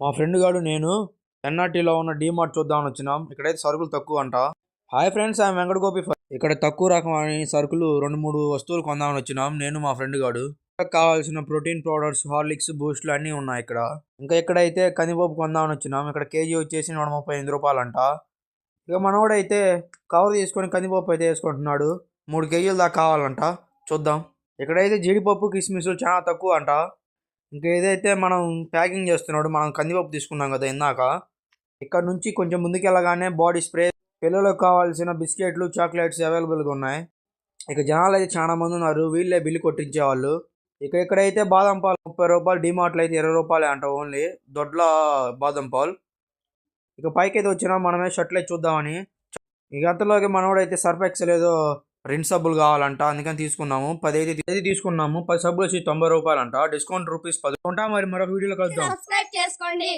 మా ఫ్రెండ్ గాడు నేను ఎన్ఆర్టీలో ఉన్న డీమార్ట్ చూద్దామని వచ్చినాం. ఇక్కడైతే సరుకులు తక్కువ అంట హాయ్ ఫ్రెండ్స్ ఆమె వెంకట గోపి ఇక్కడ తక్కువ రకమైన సరుకులు రెండు మూడు వస్తువులు కొందామని వచ్చినాం. నేను మా ఫ్రెండ్ గాడు. కావాల్సిన ప్రోటీన్ పౌడర్స్ హార్లిక్స్ బూస్ట్లు అన్నీ ఉన్నాయి ఇక్కడ. ఇంకా ఇక్కడైతే కందిపప్పు కొందామని వచ్చినాం ఇక్కడ కేజీ వచ్చేసి నూట ముప్పై ఎనిమిది రూపాయలంట. ఇక మనోడైతే కవర్ తీసుకొని కందిపప్పు అయితే వేసుకుంటున్నాడు. మూడు కేజీలు దాకా కావాలంట. చూద్దాం. ఇక్కడైతే జీడిపప్పు కిస్మిస్లు చాలా తక్కువ అంట ఇంకా ఏదైతే మనం ప్యాకింగ్ చేస్తున్నాడు మనం కందిపప్పు తీసుకున్నాం కదా ఇందాక ఇక్కడ నుంచి కొంచెం ముందుకు వెళ్ళగానే బాడీ స్ప్రే. పిల్లలకు కావాల్సిన బిస్కెట్లు చాక్లెట్స్ అవైలబుల్గా ఉన్నాయి. ఇక జనాలు అయితే చాలా మంది ఉన్నారు వీళ్ళే బిల్లు కొట్టించే వాళ్ళు ఇక ఇక్కడైతే బాదం పాలు ముప్పై రూపాయలు డిమార్ట్లో అయితే ఇరవై రూపాయలే అంట ఓన్లీ దొడ్ల బాదం పాలు. ఇక పైకి అయితే వచ్చినా మనమే షర్ట్లే అయితే చూద్దామని. ఇక అంతలోకి మనోడైతే సర్ఫ్ ఎక్సెల్ ఏదో రెండు సబ్బులు కావాలంట అందుకని తీసుకున్నాము. పది అయితే పది తీసుకున్నాము. పది సబ్బులు వచ్చి తొంభై రూపాయలంట. డిస్కౌంట్ రూపీస్ పది ఉంటా మరి మరొక వీడియోలో కలుద్దాం. సబ్స్క్రైబ్ చేసుకోండి.